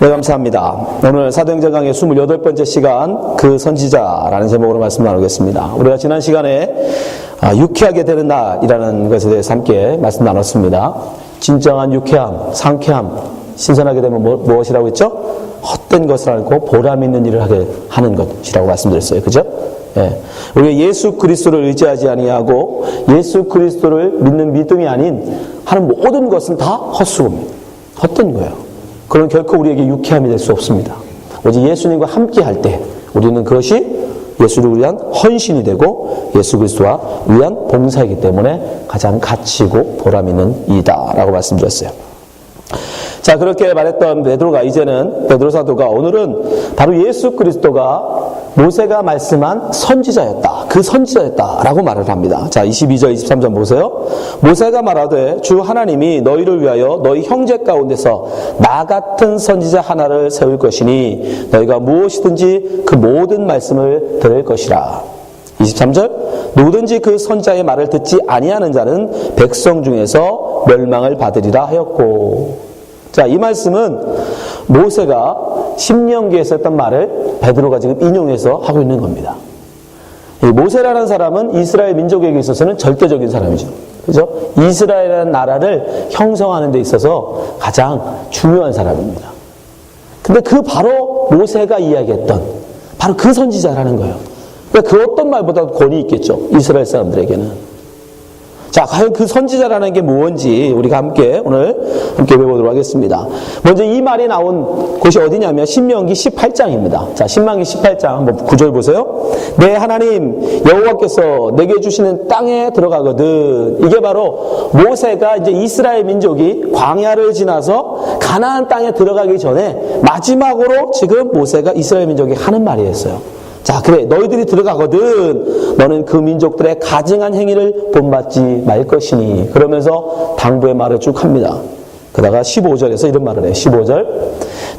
네, 감사합니다. 오늘 사도행전 강의 28번째 시간 그 선지자라는 제목으로 말씀 나누겠습니다. 우리가 지난 시간에 아, 유쾌하게 되는 날이라는 것에 대해서 함께 말씀 나눴습니다. 진정한 유쾌함, 상쾌함, 신선하게 되면 뭐, 무엇이라고 했죠? 헛된 것을 알고 보람 있는 일을 하게 하는 것이라고 말씀드렸어요. 그죠? 예. 우리가 예수 그리스도를 의지하지 아니하고 예수 그리스도를 믿는 믿음이 아닌 하는 모든 것은 다 헛수고입니다. 헛된 거예요. 그건 결코 우리에게 유쾌함이 될 수 없습니다. 오직 예수님과 함께 할 때 우리는 그것이 예수를 위한 헌신이 되고 예수 그리스도와 위한 봉사이기 때문에 가장 가치 있고 보람 있는 이다라고 말씀드렸어요. 자 그렇게 말했던 베드로가 이제는 베드로 사도가 오늘은 바로 예수 그리스도가 모세가 말씀한 선지자였다. 그 선지자였다라고 말을 합니다. 자 22절 23절 보세요. 모세가 말하되 주 하나님이 너희를 위하여 너희 형제 가운데서 나 같은 선지자 하나를 세울 것이니 너희가 무엇이든지 그 모든 말씀을 들을 것이라. 23절 누구든지 그 선자의 말을 듣지 아니하는 자는 백성 중에서 멸망을 받으리라 하였고 자, 이 말씀은 모세가 신명기에서 했던 말을 베드로가 지금 인용해서 하고 있는 겁니다. 이 모세라는 사람은 이스라엘 민족에게 있어서는 절대적인 사람이죠. 그죠? 이스라엘이라는 나라를 형성하는 데 있어서 가장 중요한 사람입니다. 근데 그 바로 모세가 이야기했던 바로 그 선지자라는 거예요. 그러니까 그 어떤 말보다도 권위 있겠죠. 이스라엘 사람들에게는. 자, 과연 그 선지자라는 게 무엇인지 우리가 함께 오늘 함께 배워보도록 하겠습니다. 먼저 이 말이 나온 곳이 어디냐면 신명기 18장입니다. 자, 신명기 18장 한번 구절 보세요. 내 하나님 여호와께서 내게 주시는 땅에 들어가거든. 이게 바로 모세가 이제 이스라엘 민족이 광야를 지나서 가나안 땅에 들어가기 전에 마지막으로 지금 모세가 이스라엘 민족이 하는 말이었어요. 자, 그래. 너희들이 들어가거든. 너는 그 민족들의 가증한 행위를 본받지 말 것이니. 그러면서 당부의 말을 쭉 합니다. 그다가 15절에서 이런 말을 해. 15절.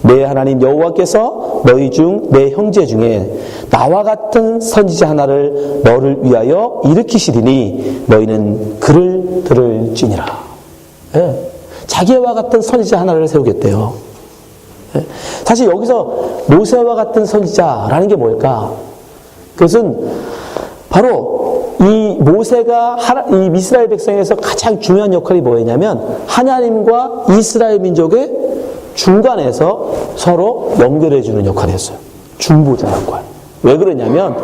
내 하나님 여호와께서 너희 중 내 형제 중에 나와 같은 선지자 하나를 너를 위하여 일으키시리니 너희는 그를 들을지니라. 예. 자기와 같은 선지자 하나를 세우겠대요. 사실 여기서 모세와 같은 선지자라는 게 뭘까? 그것은 바로 이 모세가 이 이스라엘 백성에서 가장 중요한 역할이 뭐였냐면 하나님과 이스라엘 민족의 중간에서 서로 연결해 주는 역할이었어요. 중보자 역할. 왜 그러냐면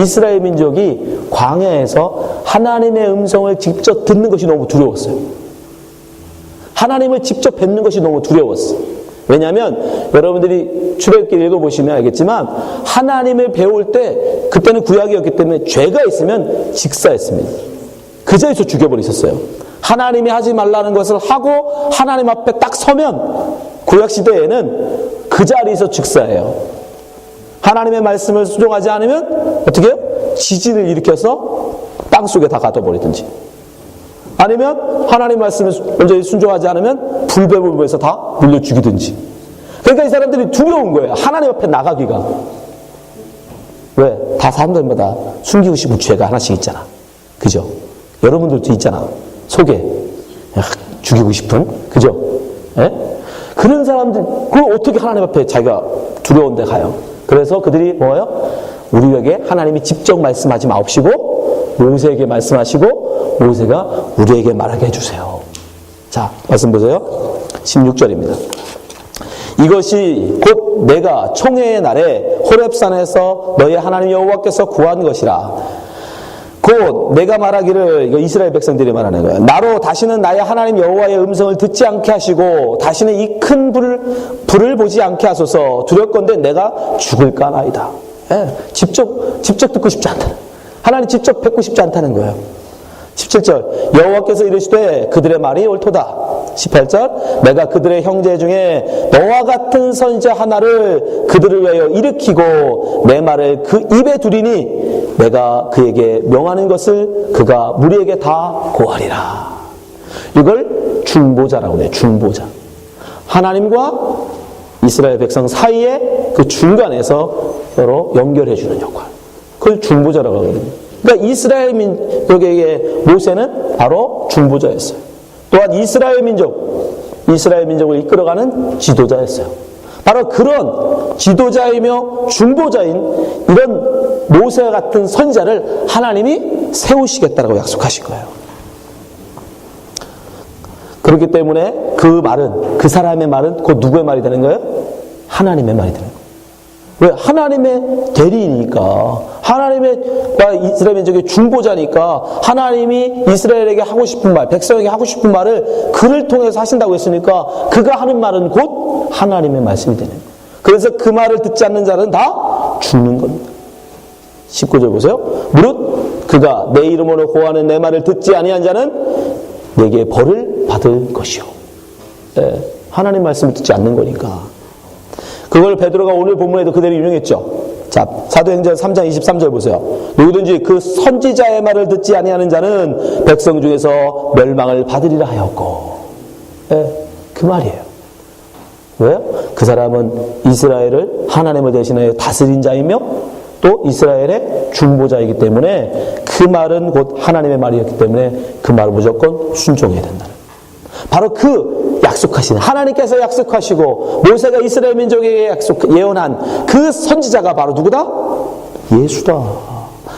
이스라엘 민족이 광야에서 하나님의 음성을 직접 듣는 것이 너무 두려웠어요. 하나님을 직접 뵙는 것이 너무 두려웠어요. 왜냐하면 여러분들이 출애굽기 읽어보시면 알겠지만 하나님을 배울 때 그때는 구약이었기 때문에 죄가 있으면 직사했습니다. 그 자리에서 죽여버리셨어요. 하나님이 하지 말라는 것을 하고 하나님 앞에 딱 서면 구약 시대에는 그 자리에서 즉사해요. 하나님의 말씀을 수종하지 않으면 어떻게 해요? 지진을 일으켜서 땅 속에 다 가둬버리든지 아니면 하나님 말씀을 먼저 순종하지 않으면 불배불배해서 다 물려 죽이든지. 그러니까 이 사람들이 두려운 거예요. 하나님 앞에 나가기가. 왜? 다 사람들마다 숨기고 싶은 죄가 하나씩 있잖아. 그죠? 여러분들도 있잖아. 속에 죽이고 싶은. 그죠? 예? 그런 사람들, 그 어떻게 하나님 앞에 자기가 두려운데 가요? 그래서 그들이 뭐예요? 우리에게 하나님이 직접 말씀하지 마옵시고 모세에게 말씀하시고 모세가 우리에게 말하게 해주세요. 자, 말씀 보세요. 16절입니다. 이것이 곧 내가 총회의 날에 호렙산에서 너희 하나님 여호와께서 구한 것이라. 곧 내가 말하기를 이스라엘 백성들이 말하는 거예요. 나로 다시는 나의 하나님 여호와의 음성을 듣지 않게 하시고 다시는 이 큰 불을 불을 보지 않게 하소서 두렵건대 내가 죽을까 나이다. 예, 직접 직접 듣고 싶지 않다. 하나님 직접 뵙고 싶지 않다는 거예요. 17절 여호와께서 이르시되 그들의 말이 옳도다. 18절 내가 그들의 형제 중에 너와 같은 선지자 하나를 그들을 위하여 일으키고 내 말을 그 입에 두리니 내가 그에게 명하는 것을 그가 무리에게 다 고하리라. 이걸 중보자라고 해요. 중보자. 하나님과 이스라엘 백성 사이에 그 중간에서 서로 연결해 주는 역할. 그걸 중보자라고 하거든요. 그러니까 이스라엘 민족에게 모세는 바로 중보자였어요. 또한 이스라엘 민족, 이스라엘 민족을 이끌어가는 지도자였어요. 바로 그런 지도자이며 중보자인 이런 모세와 같은 선자를 하나님이 세우시겠다라고 약속하신 거예요. 그렇기 때문에 그 말은 그 사람의 말은 곧 누구의 말이 되는 거예요? 하나님의 말이 되는 거예요. 왜? 하나님의 대리이니까. 하나님의 이스라엘 민족의 중보자니까 하나님이 이스라엘에게 하고 싶은 말, 백성에게 하고 싶은 말을 그를 통해서 하신다고 했으니까 그가 하는 말은 곧 하나님의 말씀이 되는 거예요. 그래서 그 말을 듣지 않는 자는 다 죽는 겁니다. 19절 보세요. 무릇 그가 내 이름으로 고하는 내 말을 듣지 아니한 자는 내게 벌을 받을 것이요. 예, 하나님 말씀을 듣지 않는 거니까. 그걸 베드로가 오늘 본문에도 그대로 인용했죠. 자, 사도행전 3장 23절 보세요. 누구든지 그 선지자의 말을 듣지 아니하는 자는 백성 중에서 멸망을 받으리라 하였고. 예, 그 말이에요. 왜요? 그 사람은 이스라엘을 하나님을 대신하여 다스린 자이며 또 이스라엘의 중보자이기 때문에 그 말은 곧 하나님의 말이었기 때문에 그 말을 무조건 순종해야 된다는. 바로 그 약속하신 하나님께서 약속하시고 모세가 이스라엘 민족에게 약속 예언한 그 선지자가 바로 누구다? 예수다.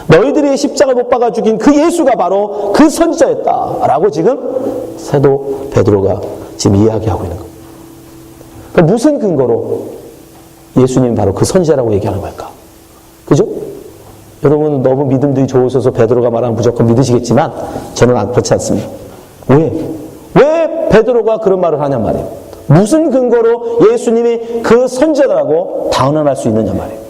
너희들이 십자가를 못 박아 죽인 그 예수가 바로 그 선지자였다라고 지금 사도 베드로가 지금 이야기하고 있는 겁니다. 그러니까 무슨 근거로 예수님이 바로 그 선지자라고 얘기하는 걸까? 그죠? 여러분 너무 믿음들이 좋으셔서 베드로가 말하면 무조건 믿으시겠지만 저는 안 그렇지 않습니다. 왜? 왜 베드로가 그런 말을 하냔 말이에요. 무슨 근거로 예수님이 그 선지자라고 단언할 수 있느냐 말이에요.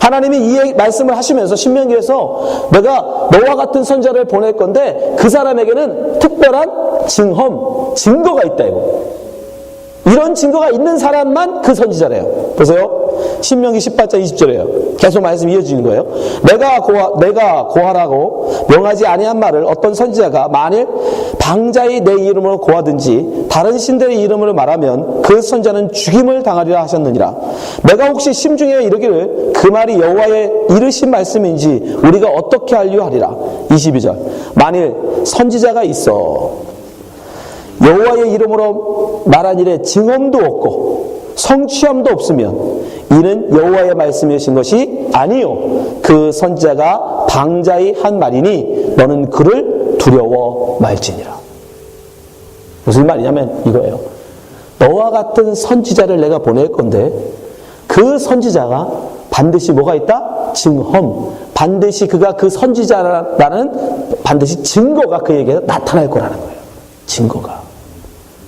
하나님이 이 말씀을 하시면서 신명기에서 내가 너와 같은 선자를 보낼 건데 그 사람에게는 특별한 증험, 증거가 있다 이거. 이런 증거가 있는 사람만 그 선지자래요. 보세요. 신명기 18장 20절이에요. 계속 말씀 이어지는 거예요. 내가 고하, 내가 고하라고 명하지 아니한 말을 어떤 선지자가 만일 방자의 내 이름으로 고하든지 다른 신들의 이름으로 말하면 그 선자는 죽임을 당하리라 하셨느니라. 내가 혹시 심중에 이르기를 그 말이 여호와의 이르신 말씀인지 우리가 어떻게 알려하리라. 22절. 만일 선지자가 있어 여호와의 이름으로 말한 일에 증언도 없고 성취함도 없으면 이는 여호와의 말씀이신 것이 아니요. 그 선지자가 방자히 한 말이니 너는 그를 두려워 말지니라. 무슨 말이냐면 이거예요. 너와 같은 선지자를 내가 보낼 건데 그 선지자가 반드시 뭐가 있다? 증험. 반드시 그가 그 선지자라는 반드시 증거가 그에게 나타날 거라는 거예요. 증거가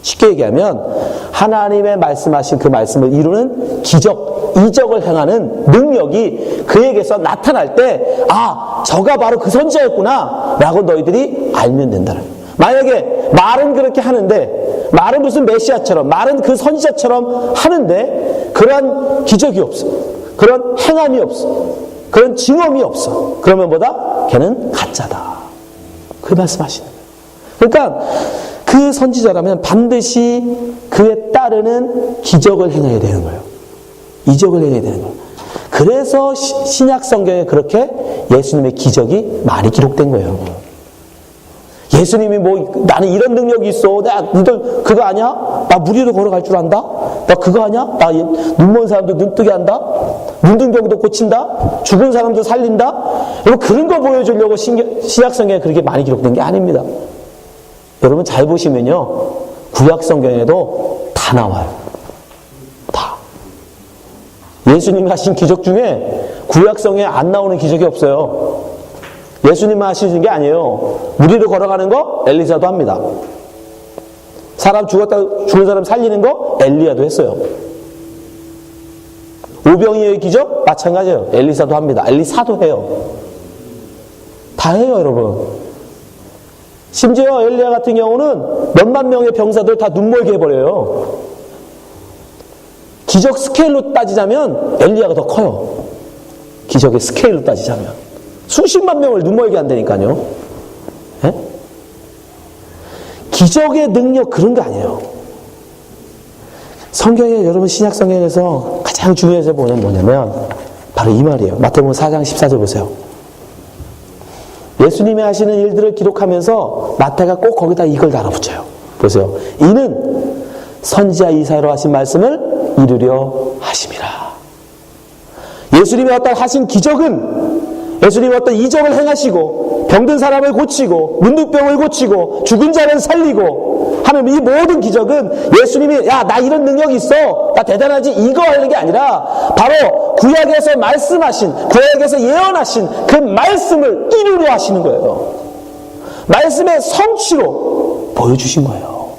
쉽게 얘기하면 하나님의 말씀하신 그 말씀을 이루는 기적, 이적을 행하는 능력이 그에게서 나타날 때, 아, 저가 바로 그 선지자였구나, 라고 너희들이 알면 된다는 거예요. 만약에 말은 그렇게 하는데, 말은 무슨 메시아처럼, 말은 그 선지자처럼 하는데, 그러한 기적이 없어. 그런 행함이 없어. 그런 증험이 없어. 그러면 뭐다? 걔는 가짜다. 그 말씀하시는 거예요. 그러니까, 그 선지자라면 반드시 그에 따르는 기적을 행해야 되는 거예요. 이적을 행해야 되는 거예요. 그래서 신약 성경에 그렇게 예수님의 기적이 많이 기록된 거예요. 예수님이 뭐 나는 이런 능력이 있어. 내가 너들 그거 아냐? 나 무리로 걸어갈 줄 안다. 나 그거 아냐? 나 눈먼 사람도 눈 뜨게 한다. 문둥병도 고친다. 죽은 사람도 살린다. 그런 거 보여주려고 신약 성경에 그렇게 많이 기록된 게 아닙니다. 여러분 잘 보시면요. 구약 성경에도 다 나와요. 다. 예수님이 하신 기적 중에 구약 성경에 안 나오는 기적이 없어요. 예수님만 하시는 게 아니에요. 무리를 걸어가는 거 엘리사도 합니다. 사람 죽었다 죽은 사람 살리는 거 엘리야도 했어요. 오병이의 기적 마찬가지예요. 엘리사도 합니다. 엘리사도 해요. 다 해요, 여러분. 심지어 엘리야 같은 경우는 몇만 명의 병사들 다 눈멀게 해버려요. 기적 스케일로 따지자면 엘리야가 더 커요. 기적의 스케일로 따지자면. 수십만 명을 눈멀게 한다니까요. 예? 기적의 능력 그런 거 아니에요. 성경에 여러분 신약 성경에서 가장 중요해서 보면 뭐냐면 바로 이 말이에요. 마태복음 4장 14절 보세요. 예수님이 하시는 일들을 기록하면서 마태가 꼭 거기다 이걸 달아붙여요. 보세요. 이는 선지자 이사로 하신 말씀을 이루려 하심이라. 예수님이 어떤 하신 기적은 예수님이 어떤 이적을 행하시고 병든 사람을 고치고 문둥병을 고치고 죽은 자를 살리고 하는 이 모든 기적은 예수님이 야 나 이런 능력이 있어 나 대단하지 이거 하는 게 아니라 바로 구약에서 말씀하신 구약에서 예언하신 그 말씀을 이루려 하시는 거예요. 말씀의 성취로 보여주신 거예요.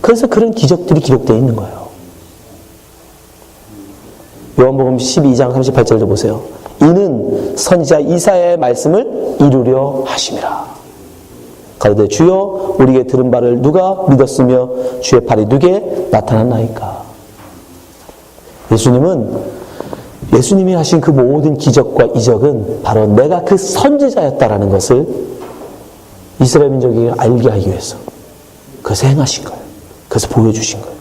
그래서 그런 기적들이 기록되어 있는 거예요. 요한복음 12장 38절도 보세요. 이는 선지자 이사야의 말씀을 이루려 하심이라. 가로되 주여 우리에게 들은 바를 누가 믿었으며 주의 팔이 누게 나타났나이까. 예수님은 예수님이 하신 그 모든 기적과 이적은 바로 내가 그 선지자였다라는 것을 이스라엘 민족이 알게 하기 위해서 그것을 행하신 거예요. 그래서 보여주신 거예요.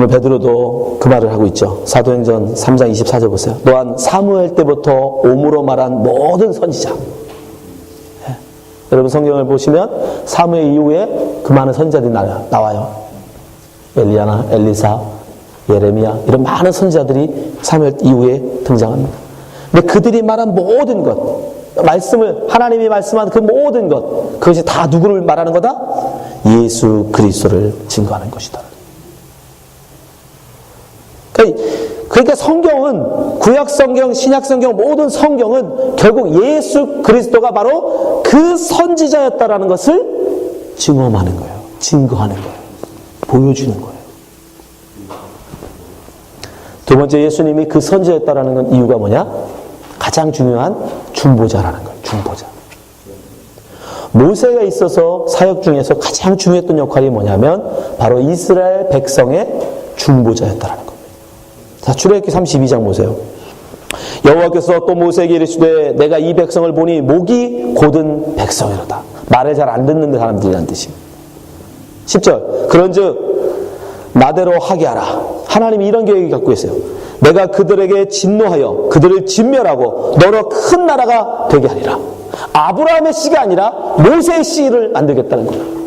오늘 베드로도 그 말을 하고 있죠. 사도행전 3장 24절 보세요. 또한 사무엘 때부터 오므로 말한 모든 선지자. 예. 여러분 성경을 보시면 사무엘 이후에 그 많은 선지자들이 나- 나와요. 엘리야나 엘리사, 예레미야 이런 많은 선지자들이 사무엘 이후에 등장합니다. 근데 그들이 말한 모든 것, 말씀을 하나님이 말씀한 그 모든 것, 그것이 다 누구를 말하는 거다? 예수 그리스도를 증거하는 것이다. 그러니까 성경은 구약 성경, 신약 성경 모든 성경은 결국 예수 그리스도가 바로 그 선지자였다라는 것을 증언하는 거예요. 증거하는 거예요. 보여주는 거예요. 두 번째 예수님이 그 선지자였다라는 건 이유가 뭐냐? 가장 중요한 중보자라는 거예요. 중보자. 모세가 있어서 사역 중에서 가장 중요했던 역할이 뭐냐면 바로 이스라엘 백성의 중보자였다라는 겁니다. 자, 출애굽기 32장 보세요. 여호와께서 또 모세에게 이르시되 내가 이 백성을 보니 목이 곧은 백성이로다. 말을 잘 안 듣는 사람들이란 뜻이에요. 10절. 그런즉 나대로 하게 하라. 하나님이 이런 계획을 갖고 있어요. 내가 그들에게 진노하여 그들을 진멸하고 너로 큰 나라가 되게 하리라. 아브라함의 씨가 아니라 모세의 씨를 만들겠다는 거예요.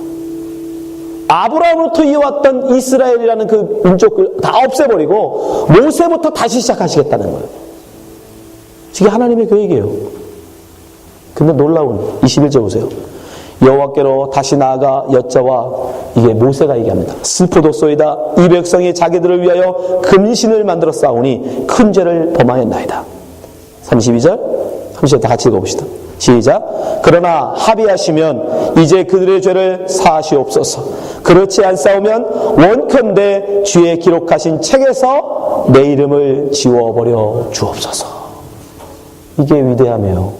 아브라함으로부터 이어왔던 이스라엘이라는 그 민족을 다 없애버리고 모세부터 다시 시작하시겠다는 거예요. 이게 하나님의 계획이에요. 근데 놀라운 21절 보세요. 여호와께로 다시 나아가 여자와 이게 모세가 얘기합니다. 슬프도소이다. 이 백성이 자기들을 위하여 금신을 만들어 싸우니 큰 죄를 범하였나이다. 32절, 30절 다 같이 읽어봅시다. 시작. 그러나 합의하시면 이제 그들의 죄를 사하시옵소서. 그렇지 않사오면 원컨대 주의 기록하신 책에서 내 이름을 지워버려 주옵소서. 이게 위대하며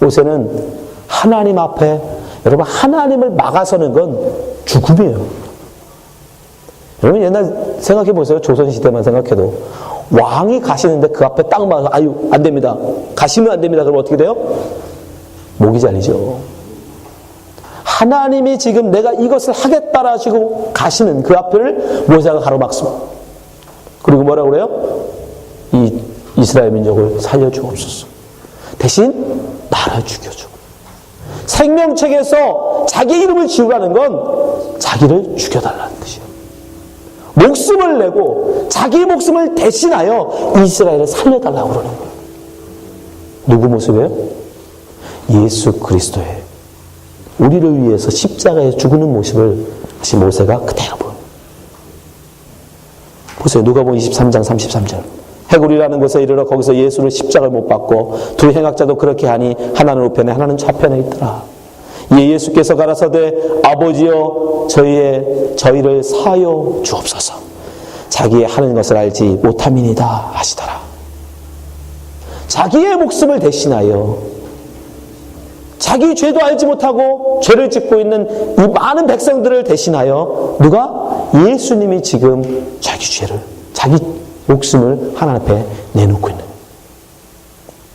모세는 하나님 앞에 여러분 하나님을 막아서는 건 죽음이에요. 여러분 옛날 생각해 보세요. 조선 시대만 생각해도 왕이 가시는데 그 앞에 딱 막아서 아유 안 됩니다. 가시면 안 됩니다. 그럼 어떻게 돼요? 목이 잘리죠. 하나님이 지금 내가 이것을 하겠다라 하시고 가시는 그 앞을 모세가 가로막습니다. 그리고 뭐라 그래요? 이 이스라엘 민족을 살려주옵소서. 대신 나를 죽여줘. 생명책에서 자기 이름을 지우라는 건 자기를 죽여달라는 뜻이에요. 목숨을 내고 자기 목숨을 대신하여 이스라엘을 살려달라고 그러는 거예요. 누구 모습이에요? 예수 그리스도의 우리를 위해서 십자가에 죽는 모습을 다시 모세가 그대로. 보세요. 누가복음 23장 33절. 해골이라는 곳에 이르러 거기서 예수를 십자가를 못 박고 두 행악자도 그렇게 하니 하나는 우편에 하나는 좌편에 있더라. 이에 예수께서 가라사대 아버지여 저희의 저희를 사여 주옵소서. 자기의 하는 것을 알지 못함이니다 하시더라. 자기의 목숨을 대신하여 자기 죄도 알지 못하고 죄를 짓고 있는 이 많은 백성들을 대신하여 누가? 예수님이 지금 자기 죄를 자기 목숨을 하나님 앞에 내놓고 있는.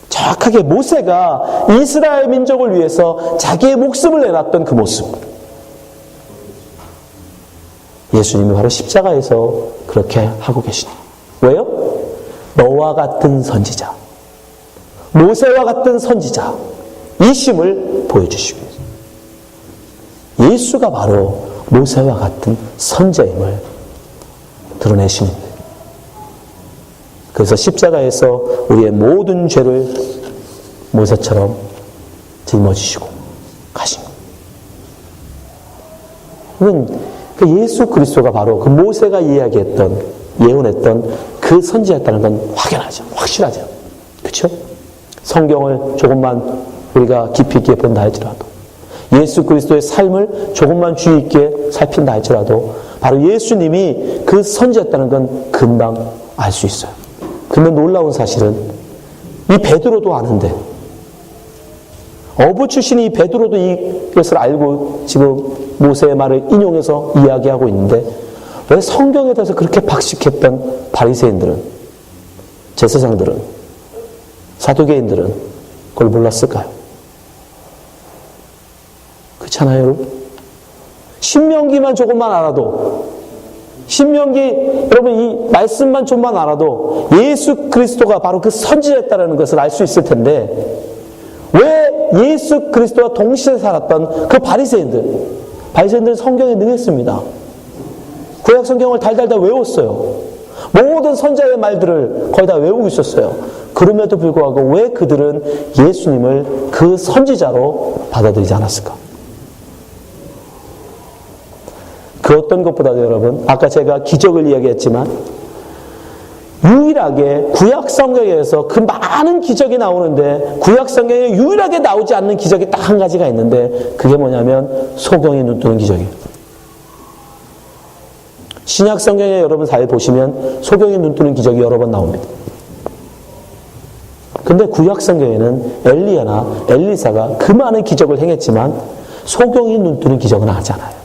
정확하게 모세가 이스라엘 민족을 위해서 자기의 목숨을 내놨던 그 모습. 예수님이 바로 십자가에서 그렇게 하고 계시니 왜요? 너와 같은 선지자. 모세와 같은 선지자 이심을 보여주시기 위해서 예수가 바로 모세와 같은 선자임을 드러내시는 거예요. 그래서 십자가에서 우리의 모든 죄를 모세처럼 짊어지시고 가신 거예요. 이건 그 예수 그리스도가 바로 그 모세가 이야기했던 예언했던 그 선지였다는 건 확연하죠. 확실하죠. 그렇죠? 성경을 조금만 우리가 깊이 있게 본다 할지라도 예수 그리스도의 삶을 조금만 주의 있게 살핀다 할지라도 바로 예수님이 그 선지였다는 건 금방 알 수 있어요. 근데 놀라운 사실은 이 베드로도 아는데 어부 출신 이 베드로도 이것을 알고 지금 모세의 말을 인용해서 이야기하고 있는데 왜 성경에 대해서 그렇게 박식했던 바리새인들은 제사장들은 사두개인들은 그걸 몰랐을까요? 그렇잖아요, 여러분. 신명기만 조금만 알아도 신명기 여러분 이 말씀만 좀만 알아도 예수 그리스도가 바로 그 선지자였다는 것을 알 수 있을 텐데 왜 예수 그리스도와 동시에 살았던 그 바리새인들 바리새인들은 성경에 능했습니다. 구약 성경을 달달달 외웠어요. 모든 선자의 말들을 거의 다 외우고 있었어요. 그럼에도 불구하고 왜 그들은 예수님을 그 선지자로 받아들이지 않았을까? 그 어떤 것보다도 여러분, 아까 제가 기적을 이야기했지만, 유일하게 구약 성경에서 그 많은 기적이 나오는데 구약 성경에 유일하게 나오지 않는 기적이 딱 한 가지가 있는데 그게 뭐냐면 소경이 눈 뜨는 기적이에요. 신약 성경에 여러분 잘 보시면 소경이 눈 뜨는 기적이 여러 번 나옵니다. 근데 구약 성경에는 엘리야나 엘리사가 그 많은 기적을 행했지만 소경이 눈 뜨는 기적은 하지 않아요.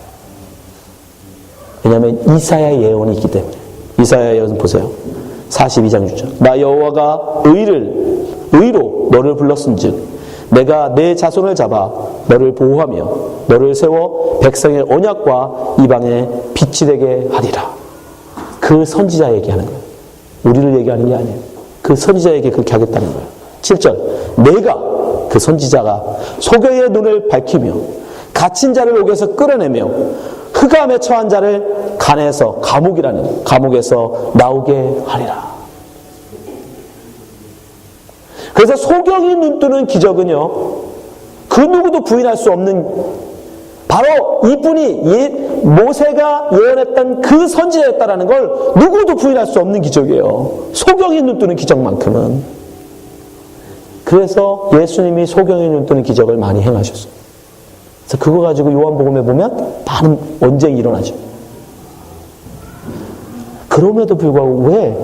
왜냐하면 이사야 예언이 있기 때문에. 이사야 예언 보세요. 42장 6절. 나 여호와가 의를 의로 너를 불렀은즉 내가 내 자손을 잡아 너를 보호하며 너를 세워 백성의 언약과 이방의 빛이 되게 하리라. 그 선지자 얘기하는 거예요. 우리를 얘기하는 게 아니에요. 그 선지자에게 그렇게 하겠다는 거예요. 7절. 내가 그 선지자가 소경의 눈을 밝히며 갇힌 자를 옥에서 끌어내며 흑암에 처한 자를 간에서 감옥이라는 감옥에서 나오게 하리라. 그래서 소경이 눈뜨는 기적은요. 그 누구도 부인할 수 없는 바로 이분이 예, 모세가 예언했던 그 선지자였다라는 걸 누구도 부인할 수 없는 기적이에요. 소경이 눈뜨는 기적만큼은. 그래서 예수님이 소경이 눈뜨는 기적을 많이 행하셨어요. 그래서 그거 가지고 요한복음에 보면 많은 언쟁이 일어나죠. 그럼에도 불구하고 왜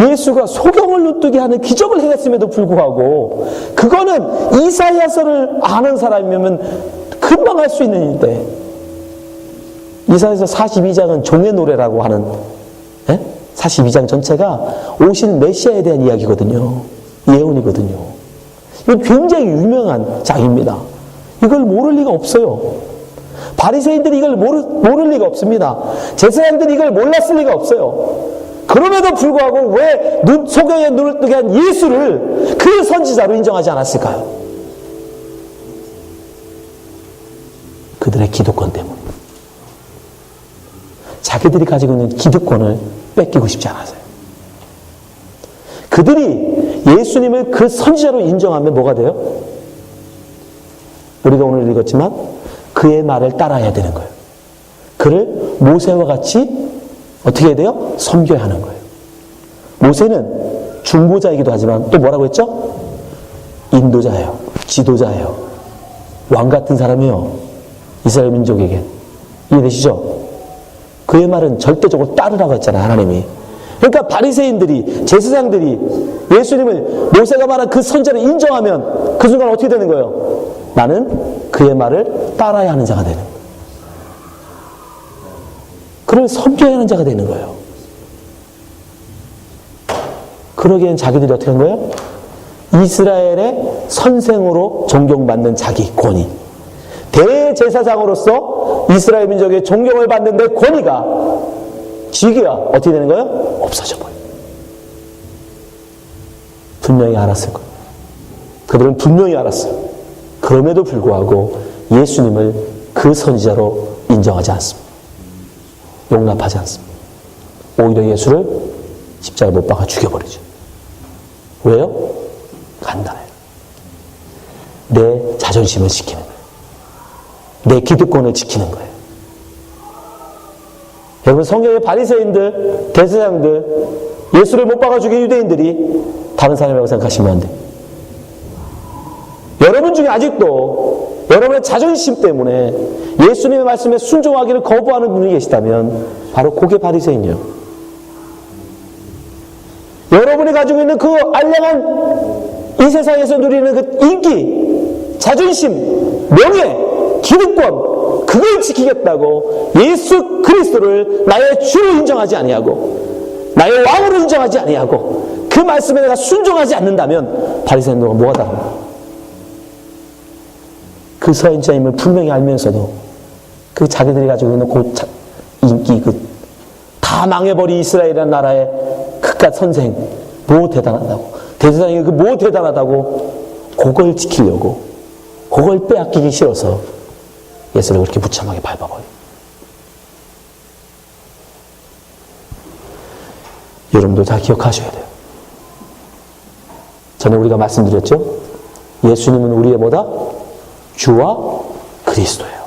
예수가 소경을 눈뜨게 하는 기적을 행했음에도 불구하고 그거는 이사야서를 아는 사람이면 금방 할 수 있는 일인데 이사야서 42장은 종의 노래라고 하는 예? 42장 전체가 오실 메시아에 대한 이야기거든요. 예언이거든요. 이건 굉장히 유명한 장입니다. 이걸 모를 리가 없어요. 바리새인들이 이걸 모르, 모를 리가 없습니다. 제사장들이 이걸 몰랐을 리가 없어요. 그럼에도 불구하고 왜 눈, 소경의 눈을 뜨게 한 예수를 그 선지자로 인정하지 않았을까요? 그들의 기득권 때문에. 자기들이 가지고 있는 기득권을 뺏기고 싶지 않아서요. 그들이 예수님을 그 선지자로 인정하면 뭐가 돼요? 우리가 오늘 읽었지만 그의 말을 따라야 되는 거예요. 그를 모세와 같이 어떻게 해야 돼요? 섬겨야 하는 거예요. 모세는 중보자이기도 하지만 또 뭐라고 했죠? 인도자예요. 지도자예요. 왕 같은 사람이요. 이스라엘 민족에게. 이해되시죠? 그의 말은 절대적으로 따르라고 했잖아요. 하나님이. 그러니까 바리새인들이 제사장들이 예수님을 모세가 말한 그 선자를 인정하면 그 순간 어떻게 되는 거예요? 나는 그의 말을 따라야 하는 자가 되는 거예요. 그를 섬겨야 하는 자가 되는 거예요. 그러기엔 자기들이 어떻게 한 거예요? 이스라엘의 선생으로 존경받는 자기 권위. 대제사장으로서 이스라엘 민족의 존경을 받는 데 권위가 지위가 어떻게 되는 거예요? 없어져 버려요. 분명히 알았을 거예요. 그들은 분명히 알았어요. 그럼에도 불구하고 예수님을 그 선지자로 인정하지 않습니다. 용납하지 않습니다. 오히려 예수를 십자가에 못 박아 죽여버리죠. 왜요? 간단해요. 내 자존심을 지키는 거예요. 내 기득권을 지키는 거예요. 여러분 성경의 바리새인들, 대세상들, 예수를 못 박아 죽인 유대인들이 다른 사람이라고 생각하시면 안 돼요. 여러분 중에 아직도 여러분의 자존심 때문에 예수님의 말씀에 순종하기를 거부하는 분이 계시다면 바로 그게 바리새인이요. 여러분이 가지고 있는 그 알량한 이 세상에서 누리는 그 인기, 자존심, 명예, 기득권 그걸 지키겠다고 예수 그리스도를 나의 주로 인정하지 아니하고 나의 왕으로 인정하지 아니하고 그 말씀에 내가 순종하지 않는다면 바리새인들과 뭐가 다른가? 그 서인자임을 분명히 알면서도 그 자기들이 가지고 있는 그 자- 인기 그 다 망해버린 이스라엘이라는 나라의 그깟 선생 뭐 대단하다고? 대세상에 그뭐 대단하다고? 그걸 지키려고 그걸 빼앗기기 싫어서 예수를 그렇게 무참하게 밟아버려 여러분도 다 기억하셔야 돼요. 전에 우리가 말씀드렸죠? 예수님은 우리의 뭐다? 주와 그리스도예요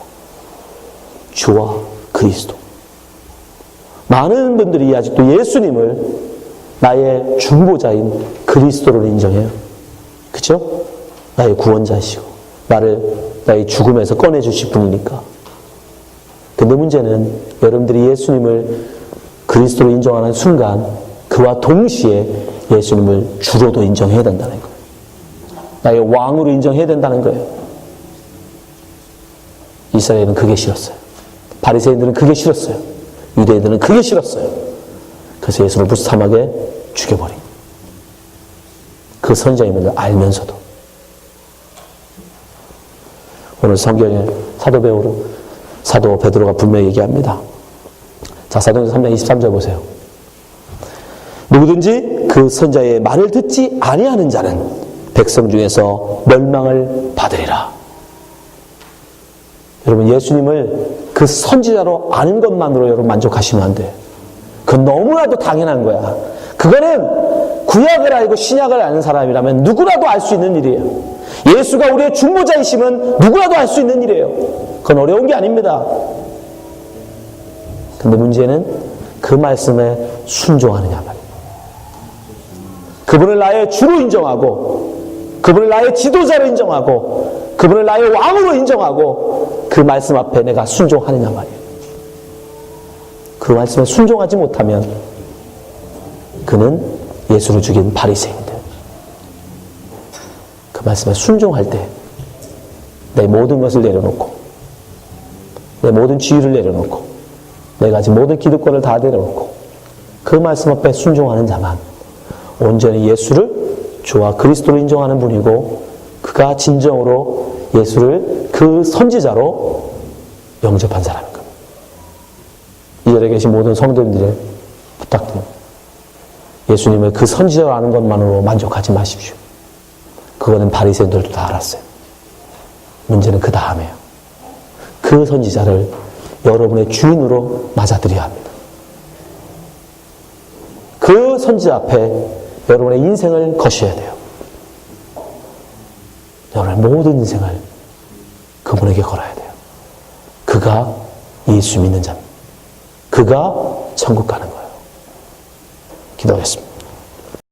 주와 그리스도 많은 분들이 아직도 예수님을 나의 중보자인 그리스도로 인정해요. 그죠? 나의 구원자시고, 나를 나의 죽음에서 꺼내주실 분이니까. 근데 문제는 여러분들이 예수님을 그리스도로 인정하는 순간, 그와 동시에 예수님을 주로도 인정해야 된다는 거예요. 나의 왕으로 인정해야 된다는 거예요. 이스라엘은 그게 싫었어요. 바리새인들은 그게 싫었어요. 유대인들은 그게 싫었어요. 그래서 예수를 무참하게 죽여버린 그 선자임을 알면서도 오늘 성경에 사도 베드로 사도 베드로가 분명히 얘기합니다. 자 사도행전 3장 23절 보세요. 누구든지 그 선자의 말을 듣지 아니하는 자는 백성 중에서 멸망을 받으리라. 여러분 예수님을 그 선지자로 아는 것만으로 여러분 만족하시면 안 돼요. 그건 너무나도 당연한 거야. 그거는 구약을 알고 신약을 아는 사람이라면 누구라도 알 수 있는 일이에요. 예수가 우리의 중보자이심은 누구라도 알 수 있는 일이에요. 그건 어려운 게 아닙니다. 근데 문제는 그 말씀에 순종하느냐 말이에요. 그분을 나의 주로 인정하고 그분을 나의 지도자로 인정하고 그분을 나의 왕으로 인정하고 그 말씀 앞에 내가 순종하느냐 말이에요. 그 말씀에 순종하지 못하면 그는 예수를 죽인 바리새인들. 그 말씀에 순종할 때 내 모든 것을 내려놓고 내 모든 지위를 내려놓고 내가 지금 모든 기득권을 다 내려놓고 그 말씀 앞에 순종하는 자만 온전히 예수를 주와 그리스도로 인정하는 분이고 그가 진정으로 예수를 그 선지자로 영접한 사람인 겁니다. 이 자리에 계신 모든 성도님들의 부탁드립니다. 예수님을 그 선지자로 아는 것만으로 만족하지 마십시오. 그거는 바리새인들도 다 알았어요. 문제는 그 다음에요. 그 선지자를 여러분의 주인으로 맞아들여야 합니다. 그 선지자 앞에 여러분의 인생을 거셔야 돼요. 여러분의 모든 인생을 그분에게 걸어야 돼요. 그가 예수 믿는 자입니다. 그가 천국 가는 거예요. 기도하겠습니다.